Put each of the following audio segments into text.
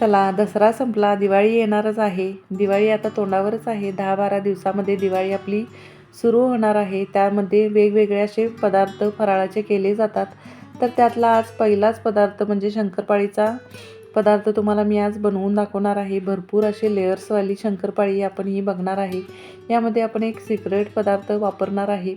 चला दसरा संपला दिवाळी येणारच आहे. दिवाळी आता तोंडावरच आहे. दहा बारा दिवसामध्ये दिवाळी आपली सुरू होणार आहे. त्यामध्ये वेगवेगळे असे पदार्थ फराळाचे केले जातात. तर त्यातला आज पहिलाच पदार्थ म्हणजे शंकरपाळीचा पदार्थ तुम्हाला मी आज बनवून दाखवणार आहे. भरपूर असे लेअर्सवाली शंकरपाळी आपण ही बघणार आहे. यामध्ये आपण एक सिक्रेट पदार्थ वापरणार आहे.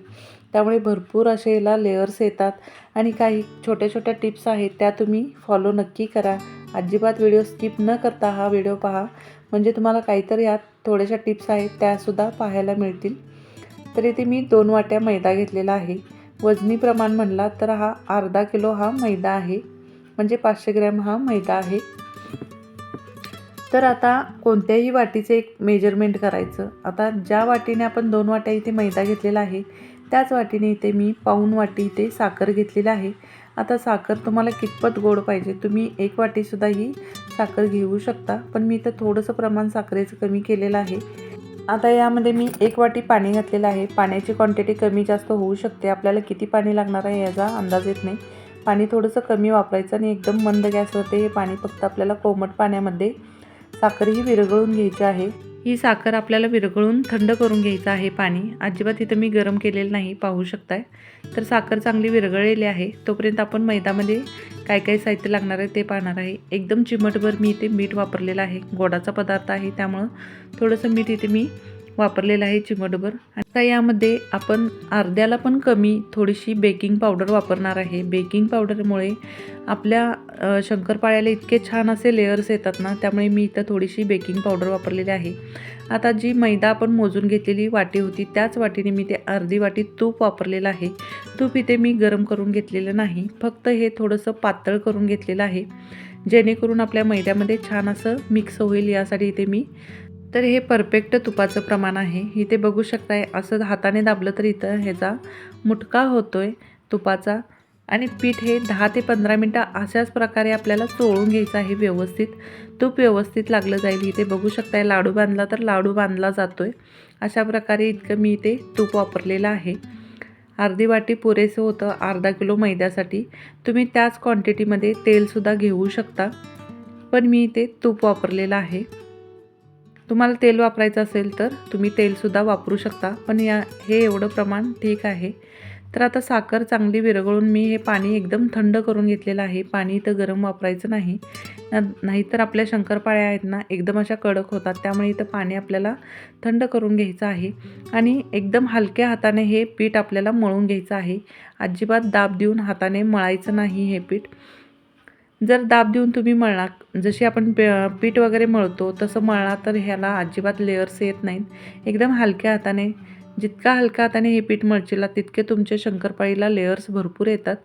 त्यामुळे भरपूर असे याला लेअर्स येतात. आणि काही छोट्या छोट्या टिप्स आहेत त्या तुम्ही फॉलो नक्की करा. अजिबात व्हिडिओ स्किप न करता हा व्हिडिओ पहा. म्हणजे तुम्हाला काहीतरी यात थोड्याशा टिप्स आहेत त्यासुद्धा पाहायला मिळतील. तर इथे मी दोन वाट्या मैदा घेतलेला आहे. वजनी प्रमाण म्हणला तर हा अर्धा किलो हा मैदा आहे. म्हणजे पाचशे ग्रॅम हा मैदा आहे. तर आता कोणत्याही वाटीचे एक मेजरमेंट करायचं. आता ज्या वाटीने आपण दोन वाट्या इथे मैदा घेतलेला आहे त्याच वाटीने इथे मी पाऊन वाटी इथे साखर घेतलेली आहे. आता साखर तुम्हाला कितपत गोड पाहिजे तुम्ही एक वाटीसुद्धा ही साखर घेऊ शकता. पण मी इथं थोडंसं प्रमाण साखरेचं कमी केलेलं आहे. आता यामध्ये मी एक वाटी पाणी घातलेलं आहे. पाण्याची क्वांटिटी कमी जास्त होऊ शकते. आपल्याला किती पाणी लागणार आहे याचा अंदाज येत नाही. पाणी थोडंसं कमी वापरायचं आणि एकदम मंद गॅसवरती हे पाणी फक्त आपल्याला कोमट पाण्यामध्ये साखर ही विरघळून घ्यायची आहे. ही साखर आपल्याला विरघळून थंड करून घ्यायचं आहे पाणी. अजिबात इथं मी गरम केलेलं नाही पाहू शकताय. तर साखर चांगली विरघळलेली आहे. तोपर्यंत आपण मैदामध्ये काय काय साहित्य लागणार आहे ते पाहणार आहे. एकदम चिमटभर मी इथे मीठ वापरलेलं आहे. गोडाचा पदार्थ आहे त्यामुळं थोडंसं मीठ इथे मी वापरलेलं आहे चिमटभर. आता यामध्ये आपण अर्ध्याला पण कमी थोडीशी बेकिंग पावडर वापरणार आहे. बेकिंग पावडरमुळे आपल्या शंकरपाळ्याला इतके छान असे लेअर्स येतात ना त्यामुळे मी इथं थोडीशी बेकिंग पावडर वापरलेली आहे. आता जी मैदा आपण मोजून घेतलेली वाटी होती त्याच वाटीने मी ते अर्धी वाटी तूप वापरलेलं आहे. तूप इथे मी गरम करून घेतलेलं नाही फक्त हे थोडंसं पातळ करून घेतलेलं आहे. जेणेकरून आपल्या मैद्यामध्ये छान असं मिक्स होईल यासाठी इथे मी तर हे परफेक्ट तुपाचं प्रमाण आहे. इथे बघू शकताय असं हाताने दाबलं तर इथं ह्याचा मुटका होतोय तुपाचा. आणि पीठ हे दहा ते पंधरा मिनटं अशाच प्रकारे आपल्याला चोळून घ्यायचं आहे व्यवस्थित. तूप व्यवस्थित लागलं जाईल. इथे बघू शकताय लाडू बांधला तर लाडू बांधला जातोय. अशा प्रकारे इतकं मी इथे तूप वापरलेलं आहे. अर्धी वाटी पुरेसं होतं अर्धा किलो मैद्यासाठी. तुम्ही त्याच क्वांटिटीमध्ये तेलसुद्धा घेऊ शकता. पण मी इथे तूप वापरलेलं आहे. तुम्हाला तेल वापरायचं असेल तर तुम्ही तेलसुद्धा वापरू शकता पण या हे एवढं प्रमाण ठीक आहे. तर आता साखर चांगली विरघळून मी हे पाणी एकदम थंड करून घेतलेलं आहे. पाणी इथं गरम वापरायचं नाही. नाहीतर आपल्या शंकरपाळ्या आहेत ना एकदम अशा कडक होतात. त्यामुळे इथं पाणी आपल्याला थंड करून घ्यायचं आहे. आणि एकदम हलक्या हाताने हे पीठ आपल्याला मळून घ्यायचं आहे. अजिबात दाब देऊन हाताने मळायचं नाही हे पीठ. जर दाब देऊन तुम्ही मळला जशी आपण पीठ वगैरे मळतो तसं मळला तर ह्याला अजिबात लेअर्स येत नाहीत. एकदम हलक्या हाताने जितका हलक्या हाताने हे पीठ मळचिला तितके तुमच्या शंकरपाळीला लेअर्स भरपूर येतात.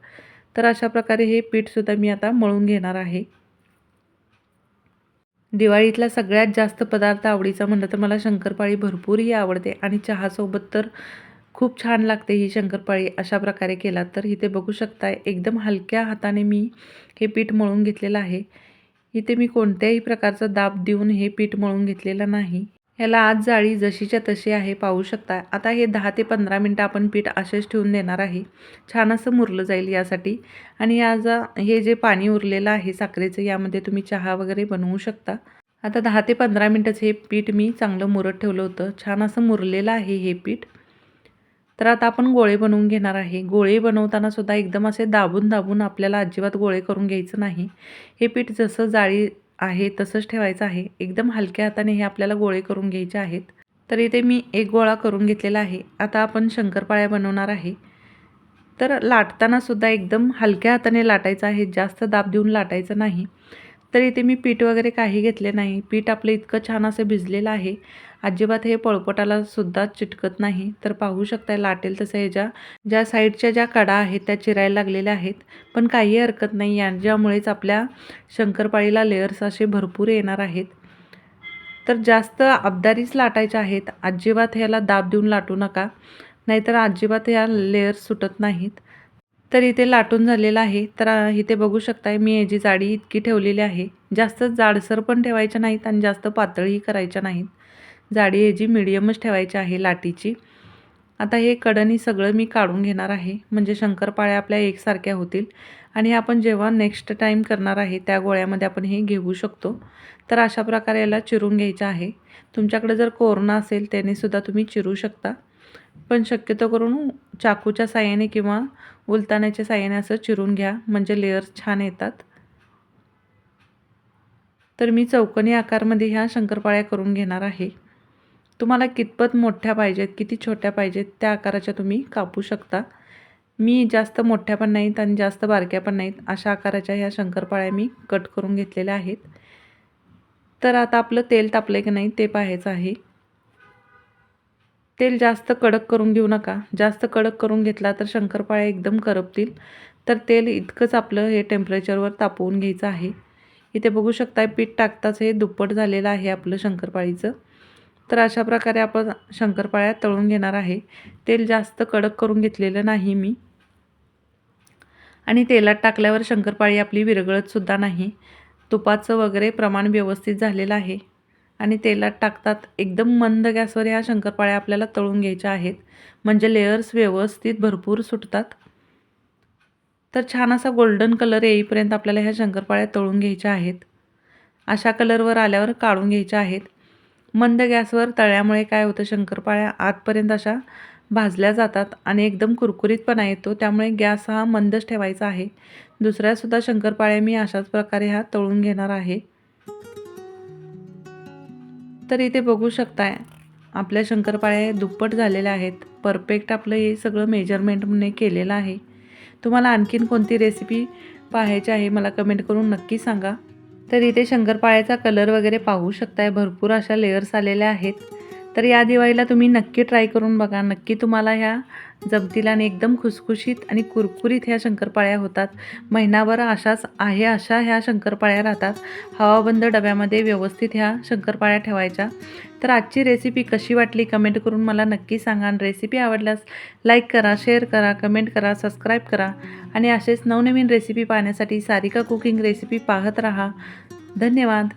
तर अशा प्रकारे हे पीठसुद्धा मी आता मळून घेणार आहे. दिवाळीतला सगळ्यात जास्त पदार्थ आवडीचा म्हणलं तर मला शंकरपाळी भरपूरही आवडते. आणि चहासोबत तर खूप छान लागते ही शंकरपाळी. अशा प्रकारे केला तर इथे बघू शकताय एकदम हलक्या हाताने मी हे पीठ मळून घेतलेलं आहे. इथे मी कोणत्याही प्रकारचा दाब देऊन हे पीठ मळून घेतलेलं नाही. ह्याला आज जाळी जशीच्या तशी आहे पाहू शकता आता हे दहा ते पंधरा मिनटं आपण पीठ असेच ठेवून देणार आहे. छान असं मुरलं जाईल यासाठी. आणि आज हे जे पाणी उरलेलं आहे साखरेचं यामध्ये तुम्ही चहा वगैरे बनवू शकता. आता दहा ते पंधरा मिनटंच हे पीठ मी चांगलं मुरत ठेवलं होतं. छान असं मुरलेलं आहे हे पीठ. तर आता आपण गोळे बनवून घेणार आहे. गोळे बनवताना सुद्धा एकदम असे दाबून दाबून आपल्याला अजिबात गोळे करून घ्यायचं नाही. हे पीठ जसं जाळी आहे तसंच ठेवायचं आहे. एकदम हलक्या हाताने हे आपल्याला गोळे करून घ्यायचे आहेत. तर इथे मी एक गोळा करून घेतलेला आहे. आता आपण शंकरपाळ्या बनवणार आहे. तर लाटताना सुद्धा एकदम हलक्या हाताने लाटायचं आहे. जास्त दाब देऊन लाटायचं नाही. तर इथे मी पीठ वगैरे काही घेतले नाही. पीठ आपलं इतकं छान असं भिजलेलं आहे. अजिबात हे पळपटाला सुद्धा चिटकत नाही. तर पाहू शकताय लाटेल तसं ह्याच्या ज्या साईडच्या ज्या कडा आहेत त्या चिरायला लागलेल्या आहेत. पण काही हरकत नाही. याच्यामुळेच आपल्या शंकरपाळीला लेअर्स असे भरपूर येणार आहेत. तर जास्त अबदारीच लाटायच्या आहेत. अजिबात ह्याला दाब देऊन लाटू नका. नाहीतर अजिबात ह्या लेअर्स सुटत नाहीत. तर इथे लाटून झालेलं आहे. तर इथे बघू शकताय मी याची जाडी इतकी ठेवलेली आहे. जास्त जाडसर पण ठेवायच्या नाहीत आणि जास्त पातळही करायच्या नाहीत. जाडी याची मिडियमच ठेवायची आहे लाटीची. आता हे कडणी सगळं मी काढून घेणार आहे. म्हणजे शंकरपाळ्या आपल्या एकसारख्या होतील. आणि आपण जेव्हा नेक्स्ट टाईम करणार आहे त्या गोळ्यामध्ये आपण हे घेऊ शकतो. तर अशा प्रकारे याला चिरून घ्यायचं आहे. तुमच्याकडे जर कोरोना असेल त्यानेसुद्धा तुम्ही चिरू शकता. पण शक्यतो करून चाकूच्या साह्याने किंवा उलताण्याच्या साह्याने असं चिरून घ्या. म्हणजे लेअर्स छान येतात. तर मी चौकनी आकारमध्ये ह्या शंकरपाळ्या करून घेणार आहे. तुम्हाला कितपत मोठ्या पाहिजेत किती छोट्या पाहिजेत त्या आकाराच्या तुम्ही कापू शकता. मी जास्त मोठ्या पण नाहीत आणि जास्त बारक्या पण नाहीत अशा आकाराच्या ह्या शंकरपाळ्या मी कट करून घेतलेल्या आहेत. तर आता आपलं तेल तापलं की नाही ते पाहायचं आहे. तेल जास्त कडक करून घेऊ नका. जास्त कडक करून घेतला तर शंकरपाळ्या एकदम करपतील. तर तेल इतकंच आपलं हे टेम्परेचरवर तापवून घ्यायचं आहे. इथे बघू शकता पीठ टाकताच हे दुप्पट झालेलं आहे आपलं शंकरपाळीचं. तर अशा प्रकारे आपण शंकरपाळ्या तळून घेणार आहे. तेल जास्त कडक करून घेतलेलं नाही मी. आणि तेलात टाकल्यावर शंकरपाळी आपली विरघळतसुद्धा नाही. तुपाचं वगैरे प्रमाण व्यवस्थित झालेलं आहे. आणि तेलात टाकतात एकदम मंद गॅसवर ह्या शंकरपाळ्या आपल्याला तळून घ्यायच्या आहेत. म्हणजे लेयर्स व्यवस्थित भरपूर सुटतात. तर छान असा गोल्डन कलर येईपर्यंत आपल्याला ह्या शंकरपाळ्या तळून घ्यायच्या आहेत. अशा कलरवर आल्यावर काढून घ्यायच्या आहेत. मंद गॅसवर तळ्यामुळे काय होतं शंकरपाळ्या आतपर्यंत अशा भाजल्या जातात आणि एकदम कुरकुरीतपणा येतो. त्यामुळे गॅस हा मंदच ठेवायचा आहे. दुसऱ्यासुद्धा शंकरपाळ्या मी अशाच प्रकारे हा तळून घेणार आहे. तर इथे बघू शकताय आपल्या शंकरपाळ्या दुप्पट झालेल्या आहेत. परफेक्ट आपलं हे सगळं मेजरमेंटने केलेलं आहे. तुम्हाला आणखीन कोणती रेसिपी पाहायची आहे मला कमेंट करून नक्की सांगा. तर इथे शंकरपाळ्याचा कलर वगैरे पाहू शकताय. भरपूर अशा लेयर्स आलेल्या आहेत. तर या दिवाळीला तुम्ही नक्की ट्राय करून बघा. नक्की तुम्हाला ह्या जमतील आणि एकदम खुसखुशीत आणि कुरकुरीत ह्या शंकरपाळ्या होतात. महिनाभर अशाच आहे अशा ह्या शंकरपाळ्या राहतात. हवाबंद डब्यामध्ये व्यवस्थित ह्या शंकरपाळ्या ठेवायच्या. तर आजची रेसिपी कशी वाटली? कमेंट करून मला नक्की सांगा आणि रेसिपी आवडल्यास लाईक करा शेअर करा कमेंट करा सबस्क्राईब करा. आणि असेच नवनवीन रेसिपी पाहण्यासाठी सारिका कुकिंग रेसिपी पाहत राहा. धन्यवाद.